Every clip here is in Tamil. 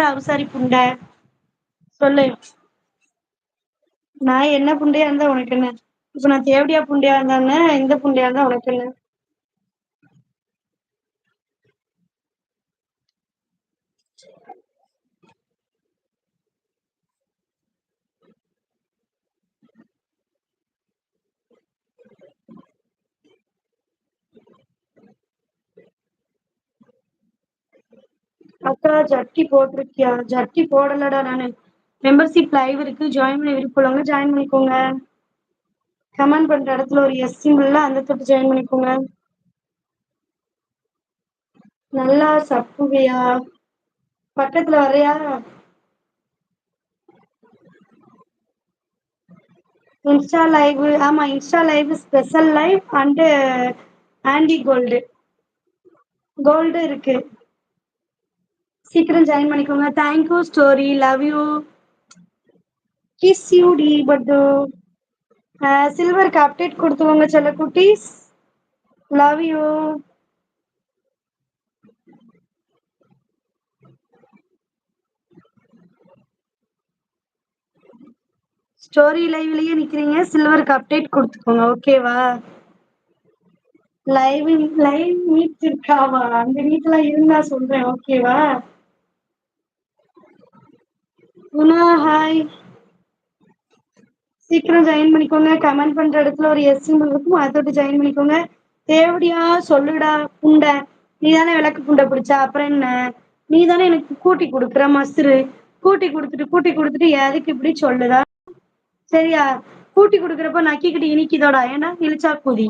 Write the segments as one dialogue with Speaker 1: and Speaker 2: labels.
Speaker 1: சொல்றா அவுசாரி புண்ட? சொல்லு. நான் என்ன புண்டையா இருந்தா உனக்கு என்ன? இப்ப நான் தேவடியா புண்டையா இருந்தா இந்த புண்டையா இருந்தா உனக்கு என்ன? அக்கா ஜட்டி போட்டிருக்கியா? ஜட்டி போடலடா நானு. மெம்பர்ஷிப் லைவ் இருக்கு. ஜாயின் பண்ண விருப்பம் ஜாயின் பண்ணிக்கோங்க. கமெண்ட் பண்ற இடத்துல ஒரு எஸ் சிம்பிள்ல அந்த தொட்டு ஜாயின் பண்ணிக்கோங்க. நல்லா சப்புவியா பக்கத்துல வரையா இன்ஸ்டா லைவ் ஆமா insta live special live and aunty gold gold இருக்கு. சீக்கிரம் ஜாயின் பண்ணிக்கோங்க. Thank you story love you kiss you D பட்டு சில்வருக்கு அப்டேட் குடுத்துக்கோங்க செல்ல குட்டீஸ். லவ் யூ ஸ்டோரி லைவ்லயே நிக்கிறீங்க. சில்வருக்கு அப்டேட் குடுத்துக்கோங்க ஓகேவா லைவ் லைவ் நீட் இருக்காவா? அந்த நீட்ல இருந்தா சொல்றேன் ஓகேவா குணா ஹாய் சீக்கிரம் ஜாயின் பண்ணிக்கோங்க. கமெண்ட் பண்ற இடத்துல ஒரு எஸ் சிம்பிள் இருக்கும். அதை ஜாயின் பண்ணிக்கோங்க. தேவடியா சொல்லுடா புண்டை நீ தானே விளக்கு புண்டை பிடிச்ச. அப்புறம் என்ன? நீ தானே எனக்கு கூட்டி குடுக்குற மசுரு கூட்டி குடுத்துட்டு கூட்டி குடுத்துட்டு எதுக்கு இப்படி சொல்லுதா? சரியா? கூட்டி கொடுக்குறப்ப நக்கிக்கிட்டு இனிக்குதோடா. ஏன்னா இழிச்சா கூதி?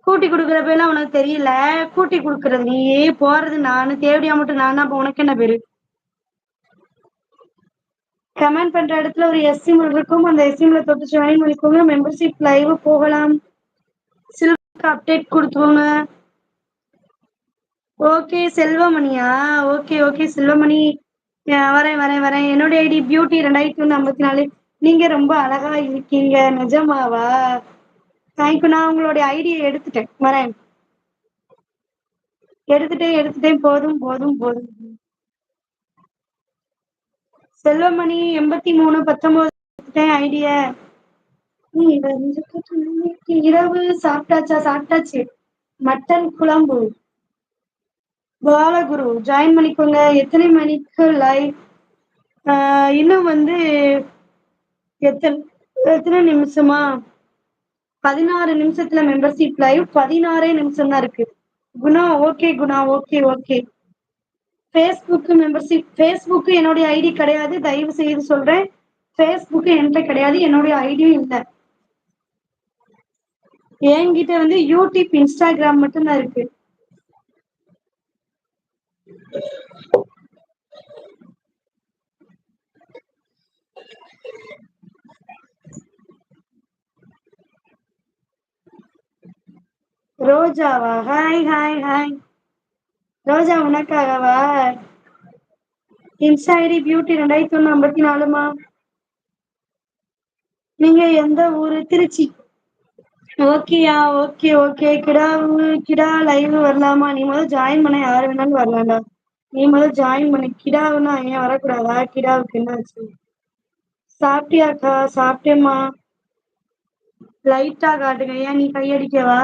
Speaker 1: கூட்டி கொடுக்குறப்ப எல்லாம் உனக்கு தெரியல. கூட்டி கொடுக்குறது நீ போறது நானு. தேவடியா மட்டும் நான்? அப்ப உனக்கு என்ன பேரு? கமெண்ட் பண்ற இடத்துல ஒரு எஸ் சிம்பிள் இருக்கும். அந்த எஸ் சிம்பிளை தொட்டு ஜாயின் பண்ணிக்கோங்க. மெம்பர்ஷிப் லைவ் போகலாம். சில்வருக்கு அப்டேட் கொடுத்துவோங்க ஓகே செல்வமணியா? Okay okay Selvamani. வரேன் வரேன் வரேன். என்னோட ஐடி பியூட்டி ரெண்டாயிரத்தி ஒன்று ஐம்பத்தி நாலு. நீங்க ரொம்ப அழகா இருக்கீங்க. நிஜமாவா? தேங்க்யூ நான் உங்களுடைய ஐடியை எடுத்துட்டேன். வரேன். எடுத்துட்டேன் எடுத்துட்டேன். போதும் போதும் போதும். செல்வமணி எண்பத்தி மூணு பத்தொன்பது ஐடியா. ஐடிய இரவு சாப்பிட்டாச்சா? சாப்பிட்டாச்சு. மட்டன் குழம்பு. பாலகுரு ஜாயின் பண்ணிக்கோங்க. எத்தனை மணிக்கு லைவ் இன்னும் வந்து எத்தனை எத்தனை நிமிஷமா? பதினாறு நிமிஷத்துல மெம்பர்ஷிப் லைவ் பதினாறே நிமிஷம் தான் இருக்கு. Guna okay Guna okay okay Facebook membership Facebook என்னுடைய ஐடி கிடையாது தயவு செய்து சொல்றேன். பேஸ்புக் என்கிட்ட கிடையாது என்னுடைய ஐடியும் இல்லை. என்கிட்ட வந்து யூடியூப் இன்ஸ்டாகிராம் மட்டும்தான் இருக்கு. ரோஜாவா? ஹாய் ஹாய் ஹாய் ரோஜா உனக்காகவா? இன்சைரி பியூட்டி ரெண்டாயிரத்தி ஒண்ணு ஐம்பத்தி நாலுமா நீங்க எந்த ஊரு? திருச்சி. ஓகேயா ஓகே ஓகே கிடாவு கிடா லைவ் வரலாமா? நீ முதல் ஜாயின் பண்ண. யாரு வேணாலும் வரலாம்டா. நீ முதல் ஜாயின் பண்ண. கிடாவுன்னா ஏன் வரக்கூடாதா? கிடாவுக்கு என்னாச்சு? சாப்பிட்டியாக்கா? சாப்பிட்டேம்மா. லைட்டா காட்டுங்க. ஏன் நீ கையடிக்கவா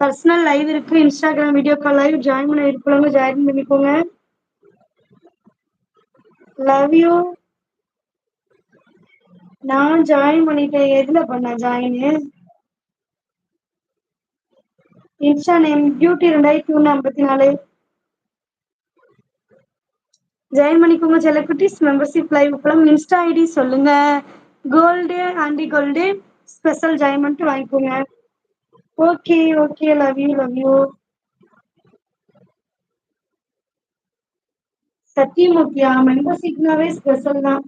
Speaker 1: பர்சனல் லைவ் இருக்கு. Instagram video call live join பண்ண விருப்பவங்க ஜாயின் பண்ணிக்கோங்க. லவ் யூ நான் ஜாயின் பண்ணிட்டேன். எதுல பண்ண ஜாயின்னு இன்ஸ்டா நேம் பியூட்டி ரெண்டாயிரத்தி ஒண்ணு ஐம்பத்தி நாலு. ஜாயின் பண்ணிக்கோங்க செல்லக்குட்டிஸ் மெம்பர்ஷிப் லைவ் போலாம். இன்ஸ்டா ஐடி சொல்லுங்க. Gold aunty gold special join பண்ணிட்டு வாங்கிக்கோங்க. Okay okay. Love you love you சத்தியமூர்த்தியா? மெம்பர்ஷிப்னாவே ஸ்பெஷல் தான்.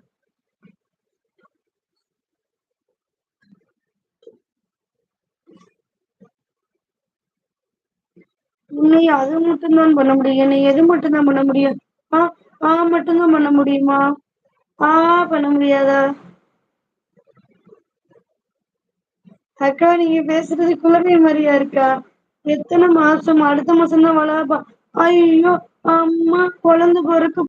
Speaker 1: உன்னை அது மட்டும்தான் பண்ண முடியும். என்னை எது மட்டும்தான் பண்ண முடியும்? ஆ ஆ மட்டும்தான் பண்ண முடியுமா? ஆ பண்ண முடியாதா? அக்கா நீங்க பேசுறது குழந்தை மாதிரியா இருக்கா? எத்தனை மாசம்? அடுத்த மாசம் தான் வளர்ப்பா ஐயோ அம்மா குழந்தை பிறக்க